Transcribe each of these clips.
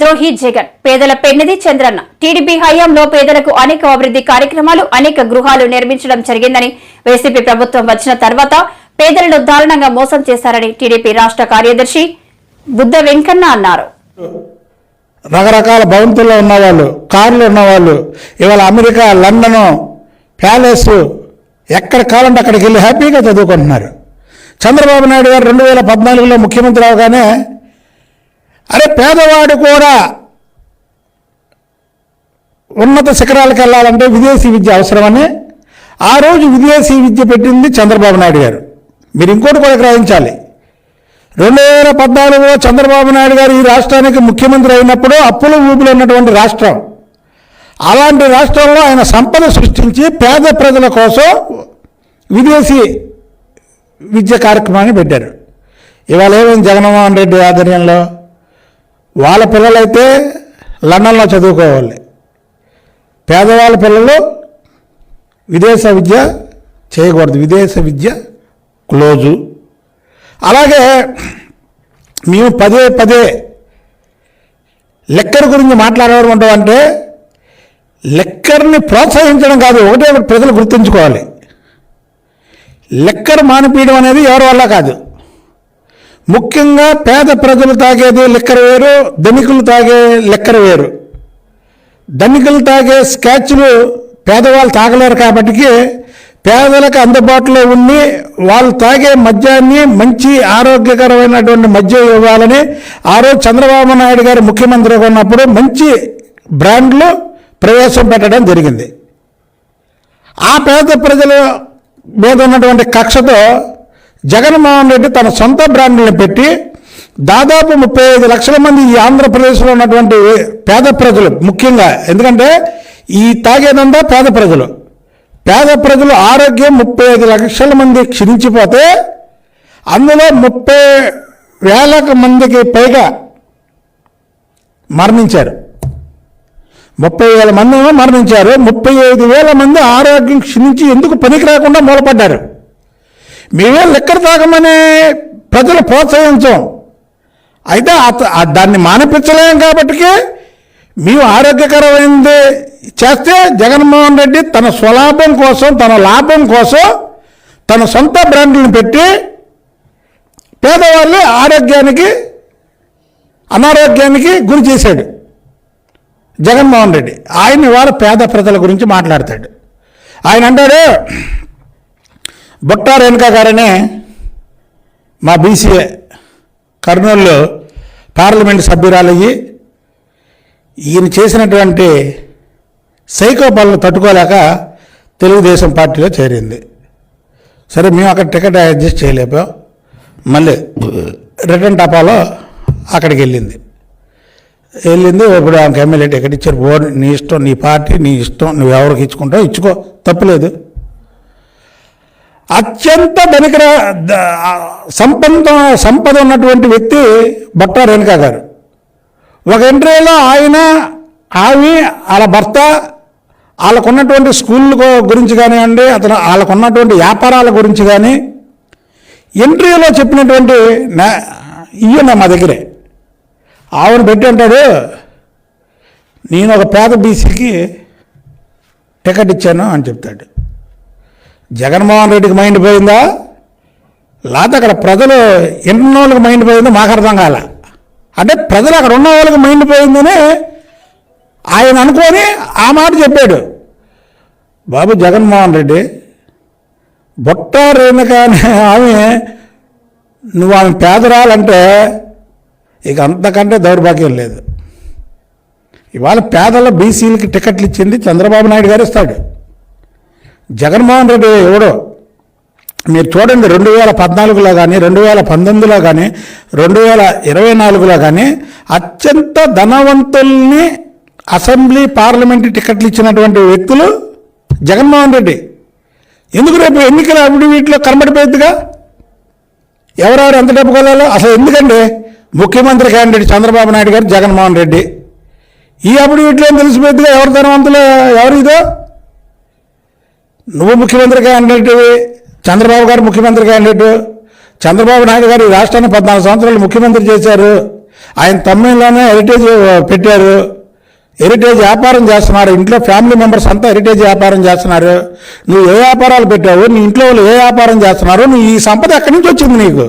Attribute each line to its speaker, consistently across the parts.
Speaker 1: ద్రోహి జగన్. పేదల పెన్నిది చంద్రన్న. టీడీపీ హయాంలో పేదలకు అనేక అభివృద్ధి కార్యక్రమాలు అనేక గృహాలు నిర్మించడం జరిగిందని వైసీపీ ప్రభుత్వం వచ్చిన తర్వాత పేదలను దారుణంగా మోసం చేశారని టీడీపీ రాష్ట్ర కార్యదర్శి బుద్ధ వెంకన్న అన్నారు.
Speaker 2: రకరకాల భవంతుల్లో ఉన్నవాళ్ళు కార్లు ఉన్నవాళ్ళు ఇవాళ అమెరికా లండను ప్యాలెస్ ఎక్కడ కావాలంటే అక్కడికి వెళ్ళి హ్యాపీగా చదువుకుంటున్నారు. చంద్రబాబు నాయుడు గారు రెండు వేల పద్నాలుగులో ముఖ్యమంత్రి అవగానే అరే పేదవాడు కూడా ఉన్నత శిఖరాలకు వెళ్ళాలంటే విదేశీ విద్య అవసరమని ఆ రోజు విదేశీ విద్య పెట్టింది చంద్రబాబు నాయుడు గారు. మీరు ఇంకోటి కూడా గ్రహించాలి. రెండు వేల పద్నాలుగులో చంద్రబాబు నాయుడు గారు ఈ రాష్ట్రానికి ముఖ్యమంత్రి అయినప్పుడు అప్పుల ఊపులు ఉన్నటువంటి రాష్ట్రం. అలాంటి రాష్ట్రంలో ఆయన సంపద సృష్టించి పేద ప్రజల కోసం విదేశీ విద్య కార్యక్రమాన్ని పెట్టారు. ఇవాళ ఏమైంది జగన్మోహన్ రెడ్డి ఆధ్వర్యంలో? వాళ్ళ పిల్లలైతే లండన్లో చదువుకోవాలి. పేదవాళ్ళ పిల్లలు విదేశ విద్య చేయకూడదు. విదేశ విద్య క్లోజు. అలాగే మేము పదే పదే లెక్కర్ గురించి మాట్లాడడం ఉంటాం అంటే లెక్కర్ని ప్రోత్సహించడం కాదు ఒకటే ఒకటి ప్రజలు గుర్తుంచుకోవాలి. లెక్కర్ మానిపీయడం అనేది ఎవరి వల్ల కాదు. ముఖ్యంగా పేద ప్రజలు తాగేది లిక్కర్ వేరు ధనికులు తాగే లిక్కర్ వేరు. ధనికులు తాగే స్కాచ్లు పేదవాళ్ళు తాగలేరు కాబట్టి పేదలకు అందుబాటులో ఉండి వాళ్ళు తాగే మద్యాన్ని మంచి ఆరోగ్యకరమైనటువంటి మద్యం ఇవ్వాలని ఆ రోజు చంద్రబాబు నాయుడు గారు ముఖ్యమంత్రిగా ఉన్నప్పుడు మంచి బ్రాండ్లు ప్రవేశం పెట్టడం జరిగింది. ఆ పేద ప్రజల మీద ఉన్నటువంటి కక్షతో జగన్మోహన్ రెడ్డి తన సొంత బ్రాండ్లను పెట్టి దాదాపు ముప్పై ఐదు లక్షల మంది ఈ ఆంధ్రప్రదేశ్లో ఉన్నటువంటి పేద ప్రజలు ముఖ్యంగా. ఎందుకంటే ఈ తాగేదంతా పేద ప్రజలు. పేద ప్రజలు ఆరోగ్యం ముప్పై ఐదు లక్షల మంది క్షీణించిపోతే అందులో ముప్పై వేల మందికి పైగా మరణించారు. ముప్పై వేల మంది మరణించారు. ముప్పై ఐదు వేల మంది ఆరోగ్యం క్షీణించి ఎందుకు పనికి రాకుండా మూలపడ్డారు? మేమే లిక్కర్ తాగమని ప్రజలు ప్రోత్సహించం. అయితే దాన్ని మానిపించలేం కాబట్టికి మేము ఆరోగ్యకరమైనది చేస్తే జగన్మోహన్ రెడ్డి తన స్వలాభం కోసం తన లాభం కోసం తన సొంత బ్రాండ్లను పెట్టి పేదవాళ్ళు ఆరోగ్యానికి అనారోగ్యానికి గురి చేశాడు జగన్మోహన్ రెడ్డి. ఆయన ఇవాళ పేద ప్రజల గురించి మాట్లాడతాడు. ఆయన అంటాడు బుట్టా రేణుకా గారనే మా బీసీఏ కర్నూలులో పార్లమెంట్ సభ్యురాలయ్యి ఈయన చేసినటువంటి సైకో పనులు తట్టుకోలేక తెలుగుదేశం పార్టీలో చేరింది. సరే మేము అక్కడ టికెట్ అడ్జస్ట్ చేయలేకపోయాం. మళ్ళీ రిటర్న్ టపాలో అక్కడికి వెళ్ళింది. వెళ్ళింది ఇప్పుడు ఆమెకు ఎమ్మెల్యే టికెట్ ఇచ్చారు. ఓ నీ ఇష్టం నీ పార్టీ నీ ఇష్టం నువ్వు ఎవరికి ఇచ్చుకుంటావు ఇచ్చుకో. తప్పులేదు. అత్యంత ధనిక ద- సంపద సంపద ఉన్నటువంటి వ్యక్తి భట్ట రేణుకా గారు. ఒక ఇంటర్వ్యూలో ఆయన ఆమె వాళ్ళ భర్త వాళ్ళకున్నటువంటి స్కూల్ గురించి కానివ్వండి అతను వాళ్ళకున్నటువంటి వ్యాపారాల గురించి కానీ ఇంటర్వ్యూలో చెప్పినటువంటి నా- మా దగ్గరే. ఆవిడ పెట్టి అంటాడు నేను ఒక పేద బీసీకి టికెట్ ఇచ్చాను అని చెప్తాడు. జగన్మోహన్ రెడ్డికి మైండ్ పోయిందా? లేకపోతే అక్కడ ప్రజలు ఎన్న వాళ్ళకి మైండ్ పోయిందో మాకు అర్థం కాల. అంటే ప్రజలు అక్కడ ఉన్న వాళ్ళకి మైండ్ పోయిందని ఆయన అనుకొని ఆ మాట చెప్పాడు. బాబు జగన్మోహన్ రెడ్డి బుట్ట రేణుక ఆమె నువ్వు ఆమె పేదరాలంటే ఇక అంతకంటే దౌర్భాగ్యం లేదు. ఇవాళ పేదల బీసీలకి టికెట్లు ఇచ్చింది చంద్రబాబు నాయుడు గారు ఇస్తాడు. జగన్మోహన్ రెడ్డి ఎవడో? మీరు చూడండి రెండు వేల పద్నాలుగులో కానీ రెండు వేల పంతొమ్మిదిలో కానీ రెండు వేల ఇరవై నాలుగులో కానీ అత్యంత ధనవంతుల్ని అసెంబ్లీ పార్లమెంట్ టికెట్లు ఇచ్చినటువంటి వ్యక్తులు జగన్మోహన్ రెడ్డి. ఎందుకు రేపు ఎన్నికల అప్పుడు వీటిలో కనబడిపోయిద్దిగా ఎవరెవరు ఎంత డబ్బు కొలాలో అసలు ఎందుకండి? ముఖ్యమంత్రి క్యాండిడేట్ చంద్రబాబు నాయుడు గారు జగన్మోహన్ రెడ్డి. ఈ అప్పుడు వీటిలో తెలిసిపోయిందిగా ఎవరు ధనవంతులు? ఎవరు ఇదో? నువ్వు ముఖ్యమంత్రి క్యాండిడేట్ చంద్రబాబు గారు ముఖ్యమంత్రి క్యాండిడేట్ చంద్రబాబు నాయుడు గారు ఈ రాష్ట్రాన్ని పద్నాలుగు సంవత్సరాలు ముఖ్యమంత్రి చేశారు. ఆయన తమిళలోనే హెరిటేజ్ పెట్టారు. హెరిటేజ్ వ్యాపారం చేస్తున్నారు. ఇంట్లో ఫ్యామిలీ మెంబర్స్ అంతా హెరిటేజ్ వ్యాపారం చేస్తున్నారు. నువ్వు ఏ వ్యాపారాలు పెట్టావు? నీ ఇంట్లో వాళ్ళు ఏ వ్యాపారం చేస్తున్నారు? నువ్వు ఈ సంపద ఎక్కడి నుంచి వచ్చింది నీకు?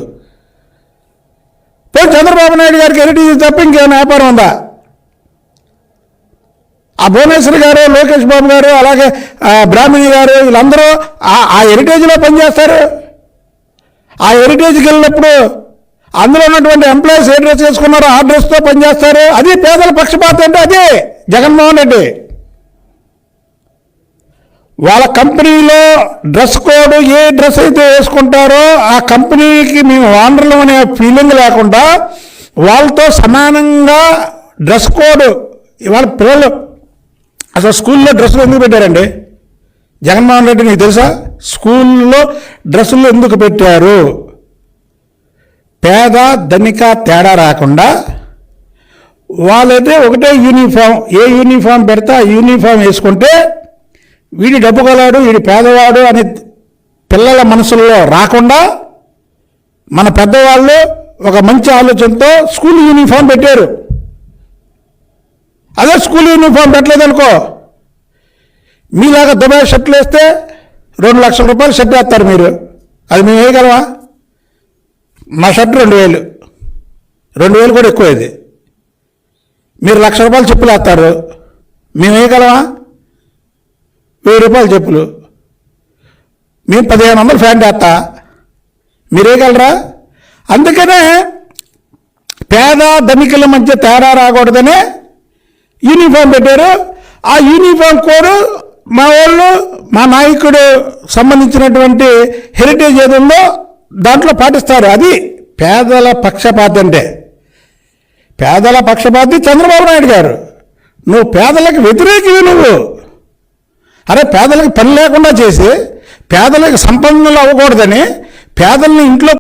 Speaker 2: పోయి చంద్రబాబు నాయుడు గారికి హెరిటేజ్ తప్ప ఇంకేమైనా వ్యాపారం ఉందా? ఆ భువనేశ్వర్ గారు లోకేష్ బాబు గారు అలాగే బ్రాహ్మణి గారు వీళ్ళందరూ ఆ- ఆ హెరిటేజ్లో పనిచేస్తారు. ఆ హెరిటేజ్కి వెళ్ళినప్పుడు అందులో ఉన్నటువంటి ఎంప్లాయీస్ ఏ డ్రెస్ చేసుకున్నారో ఆ డ్రెస్తో పనిచేస్తారు. అది పేదల పక్షపాతం అంటే అదే జగన్మోహన్ రెడ్డి. వాళ్ళ కంపెనీలో డ్రెస్ కోడ్ ఏ డ్రెస్ అయితే వేసుకుంటారో ఆ కంపెనీకి మేము ఓనర్లు అనే ఫీలింగ్ లేకుండా వాళ్ళతో సమానంగా డ్రెస్ కోడ్ ఇవాళ పిల్లలు అసలు స్కూల్లో డ్రెస్సులు ఎందుకు పెట్టారండి? జగన్మోహన్ రెడ్డి నీకు తెలుసా? స్కూల్లో డ్రెస్సులు ఎందుకు పెట్టారు? పేద ధనిక తేడా రాకుండా వాళ్ళైతే ఒకటే యూనిఫామ్ ఏ యూనిఫామ్ పెడితే ఆ యూనిఫామ్ వేసుకుంటే వీడి డబ్బు గలాడు వీడి పేదవాడు అని పిల్లల మనసుల్లో రాకుండా మన పెద్దవాళ్ళు ఒక మంచి ఆలోచనతో స్కూల్ యూనిఫామ్ పెట్టారు. అదే స్కూల్ యూనిఫామ్ పెట్టలేదనుకో మీలాగా దుబాయ్ షర్ట్లు వేస్తే రెండు లక్షల రూపాయలు షర్ట్ వేస్తారు మీరు. అది మేము వేయగలమా? మా షర్ట్ రెండు వేలు. రెండు వేలు కూడా ఎక్కువ ఇది. మీరు లక్ష రూపాయలు చెప్పులు వేస్తారు. మేము వేయగలమా? వెయ్యి రూపాయలు చెప్పులు. మేము పదిహేను వందలు ఫ్యాంట్ వేస్తా. మీరు వేయగలరా? అందుకనే పేద ధనికుల మధ్య తేడా రాకూడదనే యూనిఫామ్ పెట్టారు. ఆ యూనిఫామ్ కోడ్ మా వాళ్ళు మా నాయకుడు సంబంధించినటువంటి హెరిటేజ్ ఏది ఉందో దాంట్లో పాటిస్తారు. అది పేదల పక్షపాతి అంటే. పేదల పక్షపాతి చంద్రబాబు నాయుడు గారు. నువ్వు పేదలకు వ్యతిరేకివి నువ్వు. అరే పేదలకు పని లేకుండా చేసి పేదలకు సంపన్నులు అవ్వకూడదని పేదల్ని ఇంట్లో